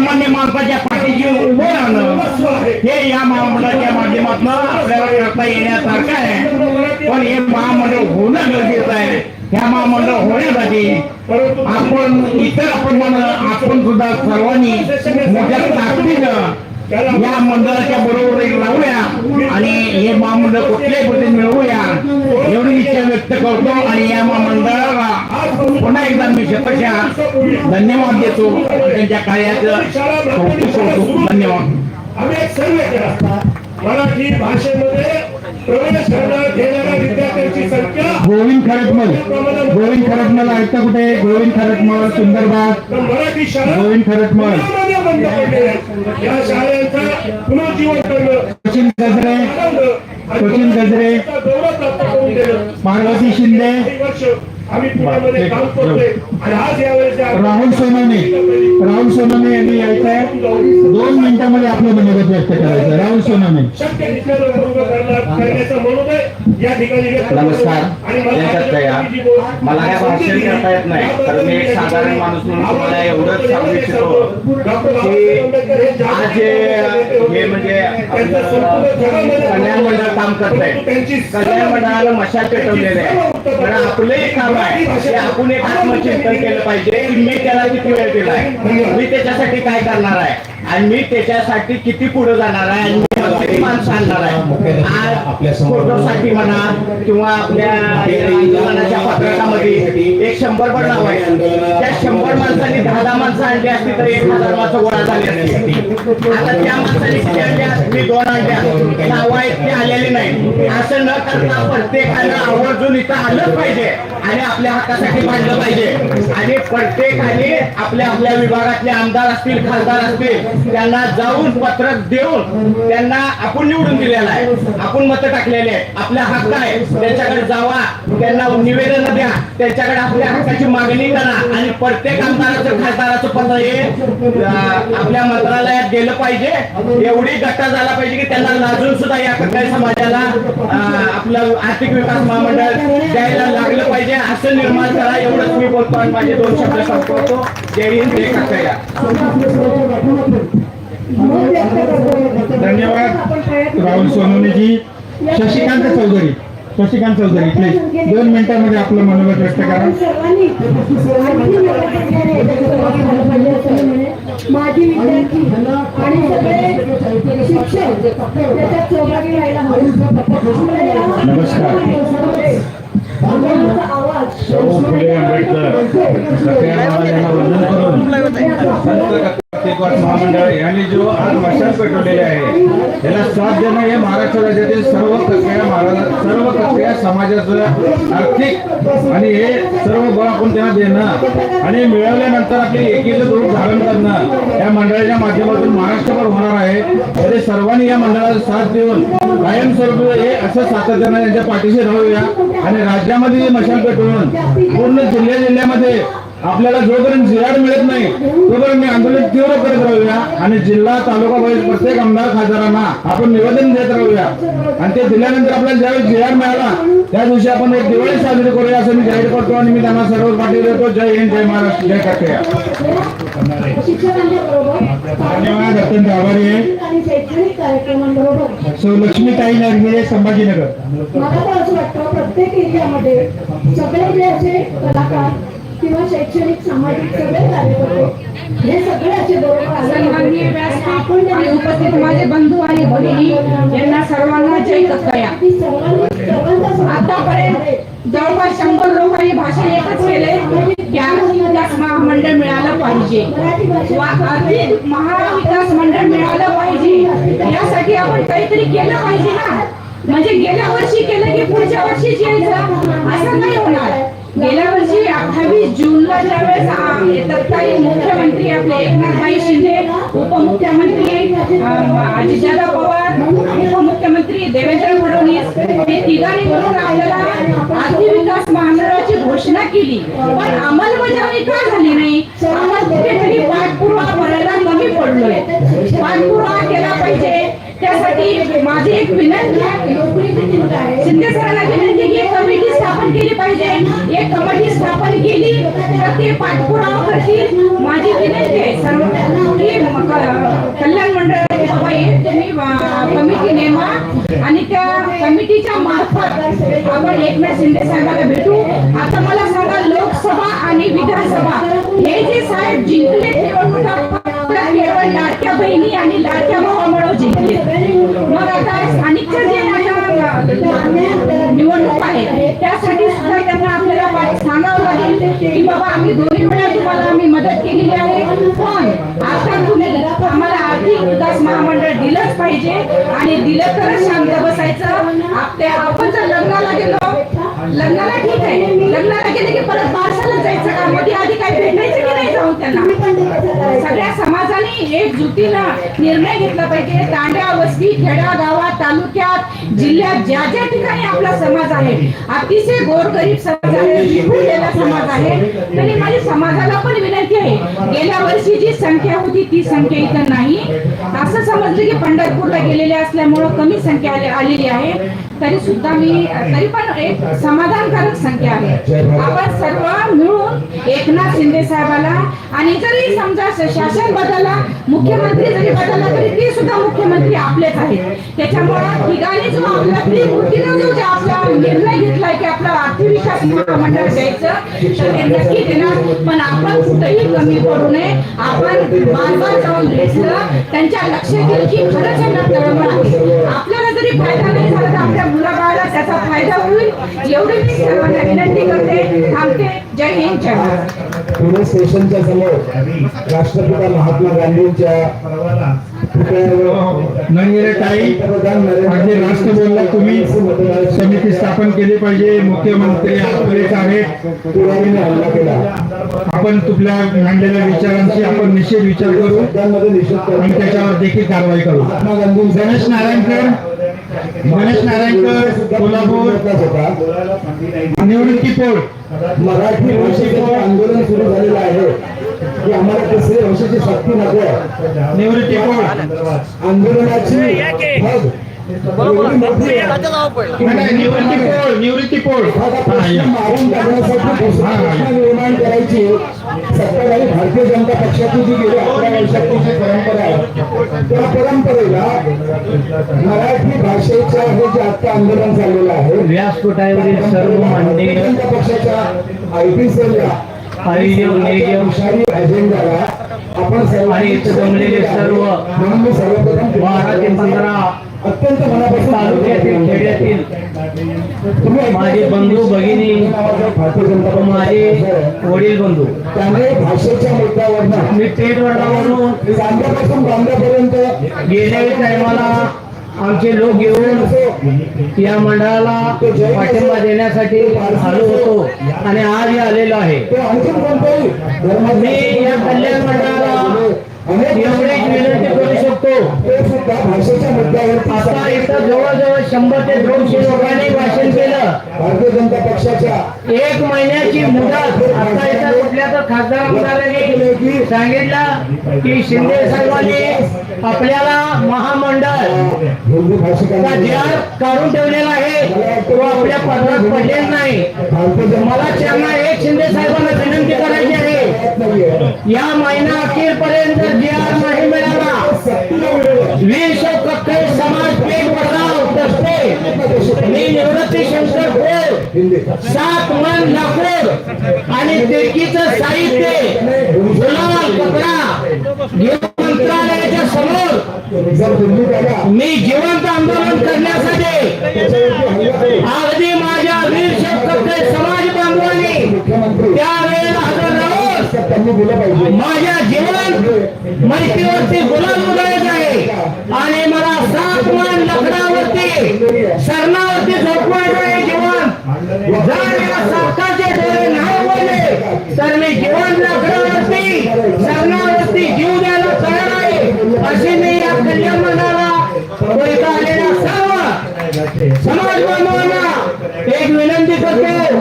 सामान्य माणसाच्या पाठीशी उभं राहणं हे या महामंडळाच्या माध्यमातून आपल्याला करता येण्यासारखं आहे. पण हे महामंडळ होणं गरजेचं आहे. ह्या महामंडळ होण्यासाठी आपण इतर आपण आपण सुद्धा सर्वांनी मोठ्या ताकदीनं या मंडळाच्या बरोबर राहूया आणि हे महामंडळ कुठल्याही पद्धतीने मिळवूया एवढी इच्छा व्यक्त करतो आणि या महामंडळाला पुन्हा एकदा मी शतशः धन्यवाद देतो. त्यांच्या कार्याचं कौतुक करतो. धन्यवाद. मराठी भाषेमध्ये प्रवेश करणार घेणाऱ्या विद्यार्थ्यांची संख्या गोविंद खरटमल गोविंद खरटमल ऐकता कुठे? गोविंद खरटमल सुंदरबाग. तर मराठी शाळा गोविंद खरटमल पुन्हा बंद पडलेल्या आहेत. या शाळांचं पुनर्जीवन करणं सचिन गजरे. सचिन गजरे. पार्वती शिंदे. आम्ही पुण्यामध्ये काम करतोय. आणि आज यावेळेस या- राहुल सोनवणे. राहुल सोनवणे यांनी यायचंय दोन मिनिटांमध्ये आपलं मनोगत व्यक्त करायचं राहुल सोनवणे. शक्य करण्याचा मनोदय या. नमस्कार. मला काय काय भाषण करता येत नाही तर मी एक साधारण माणूस म्हणून तुम्हाला एवढंच सांगू इच्छितो की आज हे म्हणजे कल्याण मंडळ काम करत आहे. कल्याण मंडळाला मशाल पेटवलेले आहे. पण आपलंही काम आहे. की आपण एक आत्मचिंतन केलं पाहिजे की मी त्याला किती वेळ दिलाय मी त्याच्यासाठी काय करणार आहे? आणि मी त्याच्यासाठी किती पुढे जाणार आहे? आणि माणसं आणणार आहे. आज फोटोसाठी म्हणा किंवा आपल्या आंदोलनाच्या पत्रकामध्ये एक शंभर पण नाव आहे त्या शंभर माणसांनी दहा दहा माणसं आणली असती तर एक हजार माणसं गोळा झाली असती आता त्या माणसांनी किती आणल्या मी दोन आणल्या. नावा इतकी आलेली नाही असं न करता प्रत्येकानं आवर्जून इथं आलंच पाहिजे आणि आपल्या हक्कासाठी मांडलं पाहिजे. आणि प्रत्येकाने आपल्या आपल्या विभागातले आमदार असतील खासदार असतील त्यांना जाऊन पत्रक देऊन त्यांना आपण निवडून दिलेला आहे. आपण मत टाकलेले आहे आपला हक्क आहे. त्यांच्याकडे जावा. त्यांना निवेदन द्या. त्यांच्याकडे आपल्या हक्काची मागणी करा. आणि प्रत्येक आमदाराचं खासदाराचं पत्र हे आपल्या मंत्रालयात गेलं पाहिजे. एवढी गट्टा झाला पाहिजे की त्यांना लाजून सुद्धा या कट्टाई समाजाला आपलं आर्थिक विकास महामंडळ द्यायला लागलं पाहिजे. असं निर्माण करा. एवढंच मी बोलतो आणि माझे दोन शब्द संपवतो. जय हिंद जय काकया धन्यवाद. राहुल सोनवणेजी. शशिकांत चौधरी. शशिकांत चौधरी प्लीज दोन मिनिटांमध्ये आपलं मनोगत व्यक्त करा. माझी विद्यार्थी आणि सगळे शिक्षक त्याच्यात सहभागी व्हायला नमस्कार. आवाज. फुले आंबेडकर. सगळ्या महामंडळ यांनी जो आज मशाल पेटवलेले आहे याला साथ देणं हे महाराष्ट्र राज्यातील सर्व प्रक्रिया महाराज सर्व प्रक्रिया समाजाचं आर्थिक आणि हे सर्व बळ आपण त्यांना देणं आणि मिळवल्यानंतर आपली एकीचं रूप धारण करणं या मंडळाच्या माध्यमातून महाराष्ट्रभर होणार आहे. तरी सर्वांनी या मंडळाला साथ देऊन कायमस्वरूपी हे असं सातत्यानं त्यांच्या पाठीशी राहूया आणि राज्यामध्ये मशाल पेटवून पूर्ण जिल्ह्या जिल्ह्यामध्ये आपल्याला जोपर्यंत जिराड मिळत नाही तोपर्यंत मी आंदोलन तीव्र करत राहूया आणि जिल्हा तालुका वाईज प्रत्येक आमदार खासदारांना आपण निवेदन देत राहूया. आणि ते दिल्यानंतर आपल्याला ज्यावेळी जिराड मिळाला त्या दिवशी आपण एक दिवाळी साजरी करूया असं मी जाहीर करतो आणि मी त्यांना सर्व पाठी देतो. जय हिंद जय महाराष्ट्र जय काकया धन्यवाद अत्यंत आभारी आहे. सौ लक्ष्मीताई नरगिरे संभाजीनगर. मला तर असं वाटतं प्रत्येक एरियामध्ये सगळे जे असे कलाकार किंवा शैक्षणिक सामाजिक सगळे कार्यकर्ते हे सगळे असे बरोबर उपस्थित माझे बंधू आणि भगिनी यांना सर्वांना जय सहभाग आतापर्यंत जवळपास शंभर लोकांनी भाषण एकच केले. विकास महामंडळ मिळालं पाहिजे. महाविकास मंडळ मिळालं पाहिजे. यासाठी आपण काहीतरी केलं पाहिजे ना. म्हणजे गेल्या वर्षी केलं की पुढच्या यायचं. असं नाही होणार. गेल्या वर्षी अठ्ठावीस जूनला ज्यावेळेस आ- तत्कालीन मुख्यमंत्री आपले एकनाथभाई शिंदे उपमुख्यमंत्री अ, अजितदादा पवार उपमुख्यमंत्री देवेंद्र फडणवीस हे तिघांनी मिळून आपल्याला आर्थिक विकास महामंडळाची घोषणा केली. पण अंमलबजावणी का झाली नाही? आपण कुठेतरी पाठपुरावा करायला कमी पडलोय. पाठपुरावा माझी एक विनंती शिंदे सरांना विनंती की एक कमिटी स्थापन केली पाहिजे. एक कमिटी स्थापन केली तर ते पाठपुरावा करतील. माझी विनंती आहे सर्व कल्याण मंडळ तुम्ही कमिटी नेमा आणि त्या कमिटीच्या मार्फत आपण एकनाथ शिंदे साहेबांना भेटू. आता मला सांगा लोकसभा आणि विधानसभा हे जे साहेब जिंकले निवडणुका लाडक्या बहिणी आणि लाडक्या भावामुळे मग आता स्थानिकच्या जे निवडणूक आहे त्यासाठी सुद्धा त्यांना आपल्याला सांगावं लागेल की बाबा आम्ही दोन्ही वेळा तुम्हाला आम्ही मदत केलेली आहे. पण आता तुम्ही आम्हाला आर्थिक विकास महामंडळ दिलंच पाहिजे आणि दिलं तरच शांत बसायचं. आपण जर लग्नाला गेलो लग्नाला ठीक आहे. लग्नाला गेले की परत बारसाला जायचं? का मोदी आधी काय भेटायचं की नाही जाऊन त्यांना? सगळ्या समाजाने एकजुटीनं निर्णय घेतला पाहिजे. तांड्या वस्ती खेड्या गावात तालुक्यात जिल्ह्यात ज्या ज्या ठिकाणी आपला समाज आहे अतिशय गोरगरीब समाज आहे समाज आहे. तरी माझी समाजाला पण विनंती आहे गेल्या वर्षी जी संख्या होती ती संख्या इथं नाही. असं समजलं की पंढरपूरला गेलेले असल्यामुळं कमी संख्या आलेली आहे. तरी सुद्धा मी तरी पण एक समाधानकारक संख्या आहे. आपण सर्व मिळून एकनाथ शिंदे साहेबाला आणि जरी समजा शासन बदलला मुख्यमंत्री जरी बदलला तरी ते सुद्धा मुख्यमंत्री आपलेच आहेत. त्याच्यामुळं ठिकाणी जो आपला जो आपला निर्णय घेतलाय की आपला आर्थिक विकास महामंडळ द्यायचं तर ते नक्की देणार. पण आपण कुठेही कमी पडू नये. आपण बार बार जाऊन भेटलं त्यांच्या लक्षात येईल की खरंच यांना तळमळ आहे. आपल्याला जरी फायदा नाही झाला तर आपल्या मुलाबाळाला त्याचा फायदा होईल. एवढी मी सर्वांना विनंती करते. थांबते. जय हिंद जय महाराष्ट्र पुणे स्टेशनच्या समोर राष्ट्रपिता महात्मा गांधींच्या राष्ट्र बोलला तुम्ही समिती स्थापन केली पाहिजे. मुख्यमंत्री आपलेच आहेत. आपण तुपल्या मांडलेल्या विचारांची आपण निश्चित विचार करू आणि त्याच्यावर देखील कारवाई करू. गणेश नारायणकर गणेश नारायणकर कोल्हापूर निवृत्ती पोळ मराठी भाषेचं आंदोलन सुरू झालेलं आहे की आम्हाला तिसरी भाषेची सक्ती नको आहे. निवृत्ती पोळ आंदोलनाची भग निवृत्ती पोळ हा हा. मारून टाकण्यासाठी निर्माण करायची सत्ताधारी भारतीय जनता पक्षाची जी गेली अकरा वर्षाची जी परंपरा आहे त्या परंपरेला मराठी भाषेच्या हे जे आता आंदोलन चाललेलं आहे व्यासपीठावरील सर्व मान्य पक्षाच्या आय पी सेलला अजेंडाला आपण सर्व आणि इथं जमलेले सर्व सर्वप्रथम अत्यंत मनापासून तालुक्यातील खेड्यातील माझे बंधू भगिनी माझे वडील बंधू त्यामुळे भाषेच्या मुद्द्यावरनं मी थेट वर्गावरून चांद्यापासून बांद्यापर्यंत गेल्याही टायमाला आमचे लोक येऊन या मंडळाला पाठिंबा देण्यासाठी आलो होतो आणि आजही आलेलो आहे. मी या कल्याण मंडळाला एवढीच विनंती करू शकतो ते सुद्धा भाषेच्या मुद्द्यावरती आता इथं जवळजवळ शंभर ते दोनशे लोकांनी भाषण केलं. भारतीय जनता पक्षाच्या एक महिन्याची मुदत. आता इथं कुठल्या तर खासदार आमदारांनी सांगितलं की शिंदे साहेबांनी आपल्याला महामंडळ काढून ठेवलेला आहे तो आपल्या पदरात पडलेला नाही. मला त्यांना एक शिंदे साहेबांना विनंती करायची आहे. नाहीये. या महिना अखेरपर्यंत जे आर नाही मिळाला. वीस कक्कई समाज पेट बसाव तसते मी निवृत्ती शंकर खोल सात मन लाकूड आणि तिरकीचं साहित्य गुलाल कपडा मंत्रालयाच्या समोर मी जिवंत आंदोलन करण्यासाठी त्याच्यावरती हल्ला करून अगदी माझ्या वीर शंकर समाज बांधवांनी मुख्यमंत्री त्यावेळेला हजर राहून त्यांनी दिलं पाहिजे माझ्या जीवन मैत्रीवरती गुलाम उधळत आहे. आणि मला सात मान लग्नावरती सरणावरती झोपवायचं आहे जीवन. जर मला सरकारचे डोळे नाही बोलले तर मी जीवन लग्नावरती सरणावरती जीव द्यायला तयार आहे. अशी मी या कल्याण मंडळाला इथं आलेल्या सर्व समाज बांधवांना एक विनंती करतो.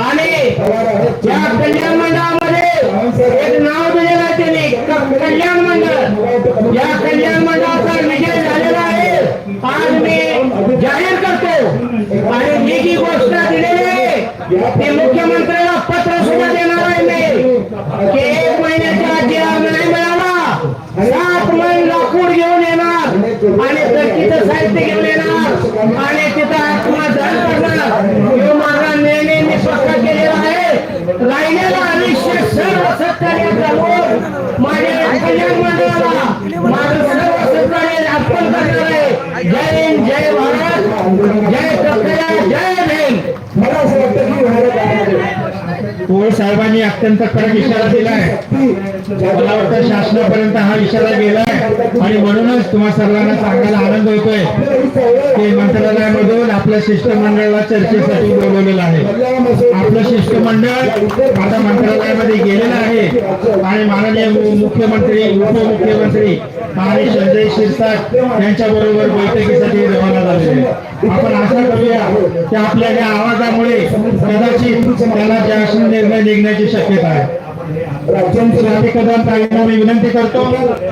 आणि या कल्याण मंडळामध्ये एक नाव दिलेलं आहे त्यांनी क- कल्याण मंडळ या कल्याण मंडळाचा विजय झालेला आहे आज मी जाहीर करतो आणि मी जी घोषणा दिलेली आहे ती मुख्यमंत्र्याला पत्र सुद्धा देणार आहे मी की एक महिन्याच्या आत जे आम्ही नाही मिळाला सात महिने लाकूड घेऊन येणार आणि तरकीचं साहित्य घेऊन येणार आणि तिथं आत्मदान करणार हे माझा निर्णय मी स्वतः केलेला आहे राहिलेला आयुष्य सर्व सत्कार्य करून माझ्या कल्याण मंडळाला माझं सर्व सत्याने अर्पण करणार आहे जय हिंद जय भारत जय सत्या जय भीम मला असं वाटतं की होणाऱ्या काळामध्ये पोळ साहेबांनी अत्यंत कडक इशारा दिलाय. मला वाटतं शासनापर्यंत हा इशारा गेलाय. आणि म्हणूनच तुम्हा सर्वांना सांगायला आनंद होतोय की मंत्रालयामधून आपल्या शिष्टमंडळाला चर्चेसाठी बोलवलेलं आहे. आपलं शिष्टमंडळ आता मंत्रालयामध्ये गेलेलं आहे. आणि माननीय मुख्यमंत्री उपमुख्यमंत्री आणि संजय शिरसाट यांच्या बरोबर बैठकीसाठी रवाना झालेले. आपण आशा करूया की आपल्या या आवाजामुळे कदाचित त्याला शासन निर्णय निघण्याची शक्यता आहे. मी विनंती करतो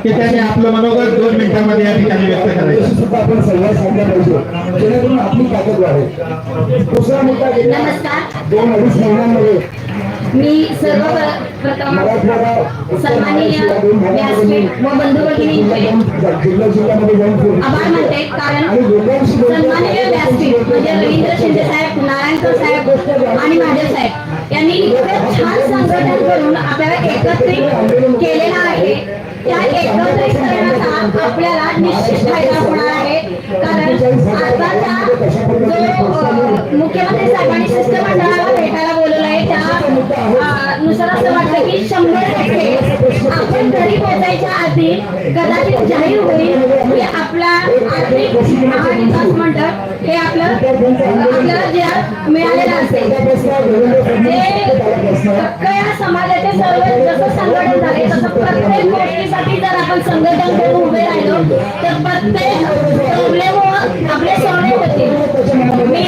की त्यांनी आपलं मनोगत दोन मिनिटांमध्ये या ठिकाणी व्यक्त करायचं. आपण साधला पाहिजे. जेणेकरून आपली ताकद वाढेल. दुसरा मुद्दा नमस्कार. दोन अडीच महिन्यांमध्ये मी सर्व प्रथम सन्माननीय व्यासपीठ व बंधू भगिनींचे आभार मानते. कारण सन्माननीय व्यासपीठ म्हणजे रवींद्र शिंदे साहेब नारायणकर साहेब आणि महादेव साहेब यांनी इतकं छान संघटन करून आपल्याला एकत्रित केलेलं आहे. त्या एकत्रिकरणाचा आपल्याला निश्चित फायदा होणार आहे. कारण आताचा जो मुख्यमंत्री साहेबांनी सिस्टम असं शंभर टक्के आपण घरी पोहोचायच्या आधी कदाचित जाहीर होईल की आपला आर्थिक महाविकास मंडळ हे आपलं आपल्याला जे मिळालेलं असेल जे फक्त या समाजाचे सर्व जसं संघटन झाले तसं प्रत्येक गोष्टीसाठी जर आपण संघटन करून उभे राहिलो तर प्रत्येक प्रॉब्लेम आपले सॉल्व्ह होतील मी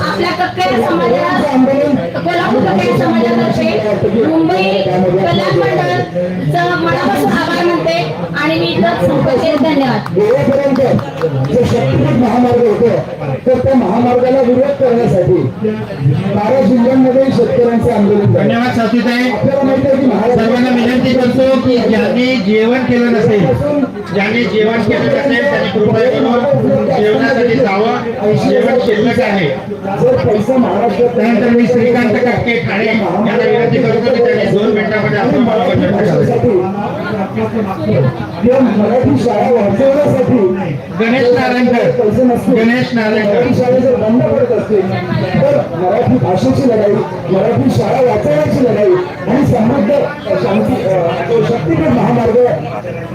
आपल्या कक्कया समाजाला कोल्हापूर कक्कया समाजातर्फे मुंबई कल्याण मंडळचं मनापासून आभार मानते आणि मी इथं संपते धन्यवाद. गोव्यापर्यंत जे शक्तिपीठ महामार्ग होतं तर त्या महामार्गाला विरोध करण्यासाठी बारा जिल्ह्यांमध्ये शेतकऱ्यांचे आंदोलन झाले. धन्यवाद साथीताई आपल्याला माहिती आहे की सर्वांना महाराष्ट्र विनंती करतो की ज्यांनी जेवण केलं नसेल ज्यांनी जेवण केलं नसेल त्यांनी कृपया करून जेवणासाठी जावं. जेवण शिल्लक आहे. त्यानंतर मी श्रीकांत कटके ठाणे यांना विनंती करतो की त्यांनी दोन मिनिटांमध्ये आपलं मराठी शाळा वाचवण्यासाठी गणेश नारायणकर. गणेश नारायणकर. मराठी शाळा जर बंद पडत असतील तर मराठी भाषेची लढाई मराठी शाळा वाचवण्याची लढाई आणि समृद्ध शांती शक्तीपीठ महामार्ग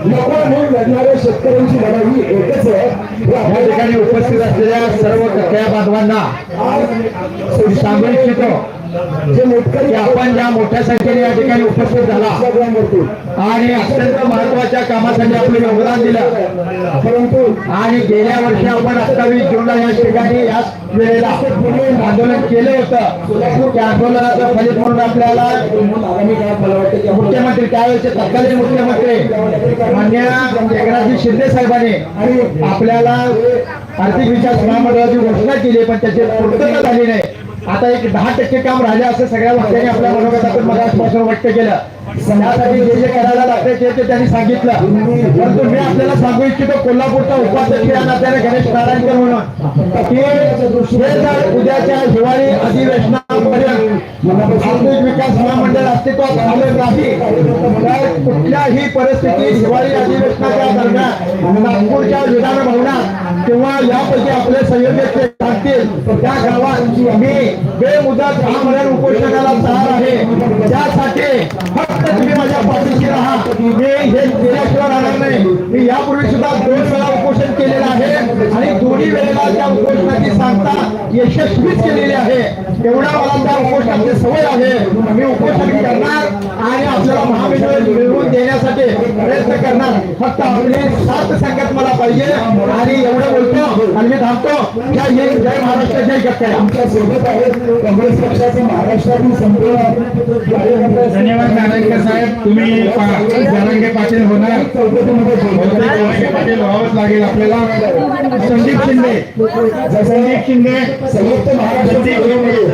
नको म्हणून लढणाऱ्या शेतकऱ्यांची लढाई एकच आहे. या ठिकाणी उपस्थित असलेल्या सर्व कथया बांधवांना सांगू इच्छितो की आपण ज्या मोठ्या संख्येने या ठिकाणी उपस्थित झाला आणि अत्यंत महत्त्वाच्या कामासाठी आपलं योगदान दिलं. परंतु आणि गेल्या वर्षी आपण अठ्ठावीस जूनला या ठिकाणी याच वेळेला आंदोलन केलं होतं. त्या आंदोलनाचं फलित म्हणून आपल्याला मुख्यमंत्री त्यावेळेचे तत्कालीन मुख्यमंत्री मान्य एकनाथजी शिंदे साहेबांनी आणि आपल्याला आर्थिक विकास महामंडळाची घोषणा केली पण त्याची पूर्तता झाली नाही. आता एक दहा टक्के काम राहिले असं सगळ्या वक्त्यांनी आपल्या मनोगतातून मला आश्वासन व्यक्त केलं. त्यासाठी जे जे करायला लागते ते ते त्यांनी सांगितलं. परंतु मी आपल्याला सांगू इच्छितो कोल्हापूरचा उपाध्यक्ष या नात्याने गणेश नारायणकर म्हणून. की उद्याच्या हिवाळी अधिवेशनापर्यंत आर्थिक विकास महामंडळ अस्तित्वात आलं नाही. तर कुठल्याही परिस्थितीत हिवाळी अधिवेशनाच्या दरम्यान नागपूरच्या विधान भवनात किंवा यापैकी आपले संयोजक सांगतील त्या गावात मी बेमुदत महामंडळ उपोषणाला तयार आहे. त्यासाठी फक्त तुम्ही माझ्या पाठीशी राहा. मी हे केल्याशिवाय राहणार नाही. मी यापूर्वी सुद्धा दोन वेळा उपोषण केलेलं आहे आणि दोन्ही वेळेला त्या यशस्वीच केलेली आहे. एवढा मला त्या उपोषणाची सवय आहे. मी उपोषण करणार आणि आपल्याला महाविद्यालय मिळवून देण्यासाठी प्रयत्न करणार. फक्त आपली साथ संगत मला पाहिजे आणि एवढं बोलतो आणि मी थांबतो. जय हिंद जय महाराष्ट्र जय गटकरी. आमच्यासोबत आहेत काँग्रेस पक्षाचे महाराष्ट्रातील संपूर्ण धन्यवाद नारायणकर साहेब. तुम्ही जारंगे पाटील होणार. जारंगे पाटील व्हावंच लागेल आपल्याला. शिंदे संदीप शिंदे संयुक्त महाराष्ट्र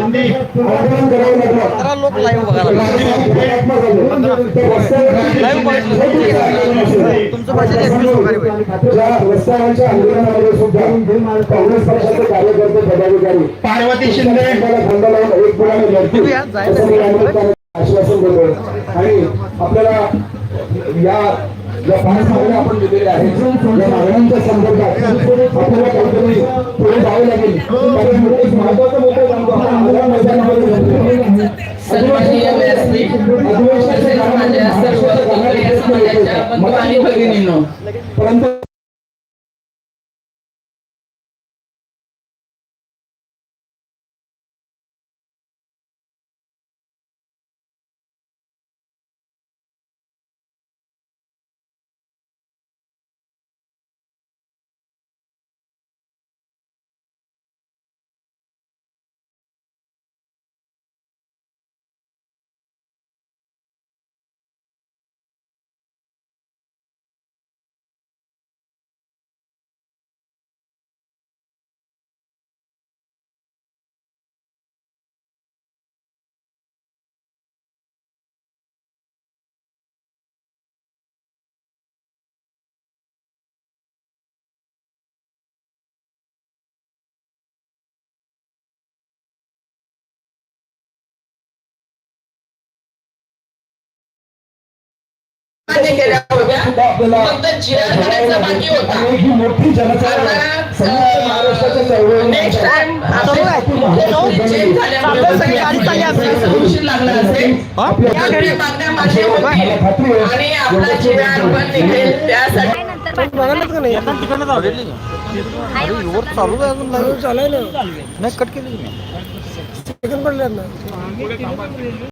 आंदोलन करावं लागलं. लोक लाईव्ह बघायला आंदोलनामध्ये सुद्धा काँग्रेस पक्षाचे कार्यकर्ते पदाधिकारी पार्वती शिंदे. खंड लावून एक मुलाने लढतील आश्वासन देतो आणि आपल्याला या या पाच मागण्या आपण दिलेल्या आहेत या मागण्यांच्या संदर्भात आपल्याला काहीतरी पुढे जावं लागेल. कारण एक महत्त्वाचा मुद्दा सांगतो हा आंदोलन मैदानामध्ये. सन्माननीय व्यासपीठ माझ्या सर्व समाजाच्या बंधू आणि भगिनींनो. परंतु मान्य केल्या होत्या? आपल्याला फक्त जिरा घेण्याचा बाकी होता आणि ही मोठी जनचळवळ संपूर्ण महाराष्ट्राच्या चळवळीने नेक्स्ट टाइम चेंज झाल्यामुळे सगळे आमच्या उशीर लागला असेल या घडी मागण्या मान्य होतील आणि आपला जिरा पण निघेल त्यासाठी. चालू आहे? नाही कट केली.